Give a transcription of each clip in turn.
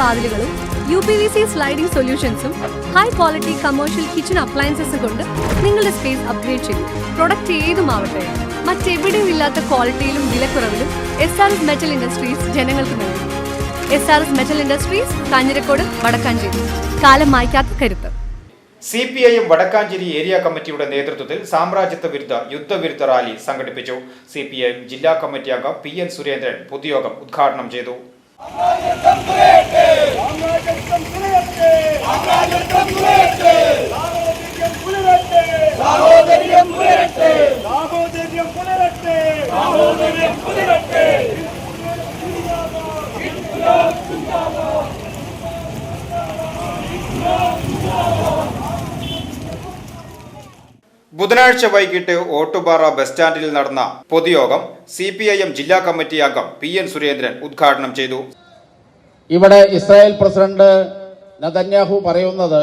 വാതിലുകളും U P V C sliding സൊല്യൂഷൻസും high quality commercial kitchen അപ്ലയൻസസും കൊണ്ട് നിങ്ങളുടെ സ്പേസ് അപ്ഗ്രേഡ് ചെയ്യും പ്രൊഡക്റ്റ് ഏതുമാവട്ടെ മറ്റെവിടെയും ഇല്ലാത്ത ക്വാളിറ്റിയിലും വിലക്കുറവിലും S R S metal industries ജനങ്ങൾക്ക് നൽകും. S R S metal industries Kanjirakode Vadakkanchery. കാലം മായ്ക്കാത്ത കരുത്ത്. C P I M Vadakkanchery area കമ്മിറ്റിയുടെ നേതൃത്വത്തിൽ സാമ്രാജ്യത്വ വിരുദ്ധ യുദ്ധവിരുദ്ധ റാലി സംഘടിപ്പിച്ചു. സി പി ഐ എം ജില്ലാ കമ്മിറ്റി അംഗം പി എൻ സുരേന്ദ്രൻ പൊതുയോഗം ഉദ്ഘാടനം ചെയ്തു. আমরা একদম ফিরে আমরা একদম ফিরে ബുധനാഴ്ച വൈകിട്ട് ഓട്ടുപാറ ബസ് സ്റ്റാൻഡിൽ നടന്ന പൊതുയോഗം സി പി ഐ എം ജില്ലാ കമ്മിറ്റി അംഗം പി എൻ സുരേന്ദ്രൻ ഉദ്ഘാടനം ചെയ്തു. ഇവിടെ ഇസ്രായേൽ പ്രസിഡന്റ് നദന്യാഹു പറയുന്നത്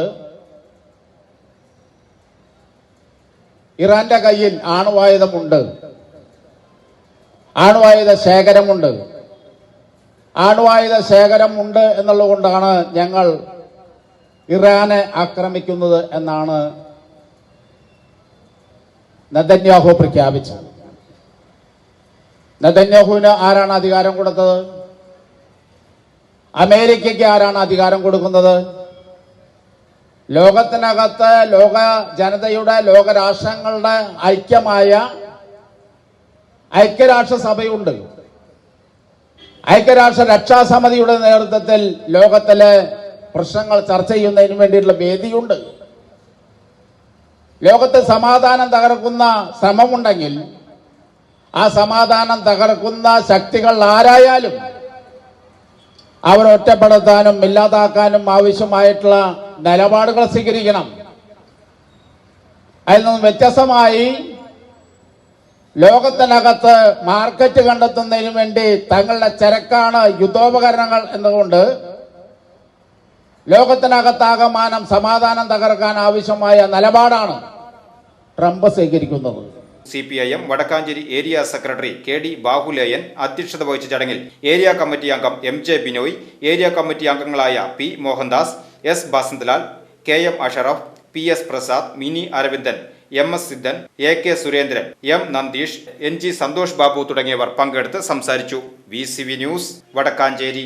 ഇറാന്റെ കയ്യിൽ ആണവായുധമുണ്ട്. ആണവായുധ ശേഖരമുണ്ട്. ആണവായുധ ശേഖരം ഉണ്ട് എന്നുള്ളതുകൊണ്ടാണ് ഞങ്ങൾ ഇറാനെ ആക്രമിക്കുന്നത് എന്നാണ് നദന്യാഹു പ്രഖ്യാപിച്ചു. നദന്യാഹുവിന് ആരാണ് അധികാരം കൊടുത്തത്? അമേരിക്കയ്ക്ക് ആരാണ് അധികാരം കൊടുക്കുന്നത്? ലോകത്തിനകത്ത് ലോക ജനതയുടെ ലോകരാഷ്ട്രങ്ങളുടെ ഐക്യമായ ഐക്യരാഷ്ട്രസഭയുണ്ട്. ഐക്യരാഷ്ട്ര രക്ഷാസമിതിയുടെ നേതൃത്വത്തിൽ ലോകത്തിലെ പ്രശ്നങ്ങൾ ചർച്ച ചെയ്യുന്നതിന് വേണ്ടിയിട്ടുള്ള വേദിയുണ്ട്. ലോകത്ത് സമാധാനം തകർക്കുന്ന ശ്രമമുണ്ടെങ്കിൽ ആ സമാധാനം തകർക്കുന്ന ശക്തികൾ ആരായാലും അവർ ഒറ്റപ്പെടുത്താനും ഇല്ലാതാക്കാനും ആവശ്യമായിട്ടുള്ള നിലപാടുകൾ സ്വീകരിക്കണം. അതിൽ നിന്നും വ്യത്യസ്തമായി ലോകത്തിനകത്ത് മാർക്കറ്റ് കണ്ടെത്തുന്നതിന് വേണ്ടി തങ്ങളുടെ ചരക്കാണ് യുദ്ധോപകരണങ്ങൾ എന്നുകൊണ്ട് ലോകത്തിനകത്താകമാനം സമാധാനം തകർക്കാൻ ആവശ്യമായ നിലപാടാണ് ട്രംപ് സ്വീകരിക്കുന്നത്. C P I M Vadakkanchery area secretary K D Bahuleyan അധ്യക്ഷത വഹിച്ച ചടങ്ങിൽ ഏരിയ കമ്മിറ്റി അംഗം M J Binoy area committee അംഗങ്ങളായ P Mohandas S Basanthlal K M Ashraf P S Prasad Mini Aravindan M S Siddhan A K Surendran M Nandeesh N G Santhosh Babu തുടങ്ങിയവർ പങ്കെടുത്ത് സംസാരിച്ചു. V news Vadakkanchery.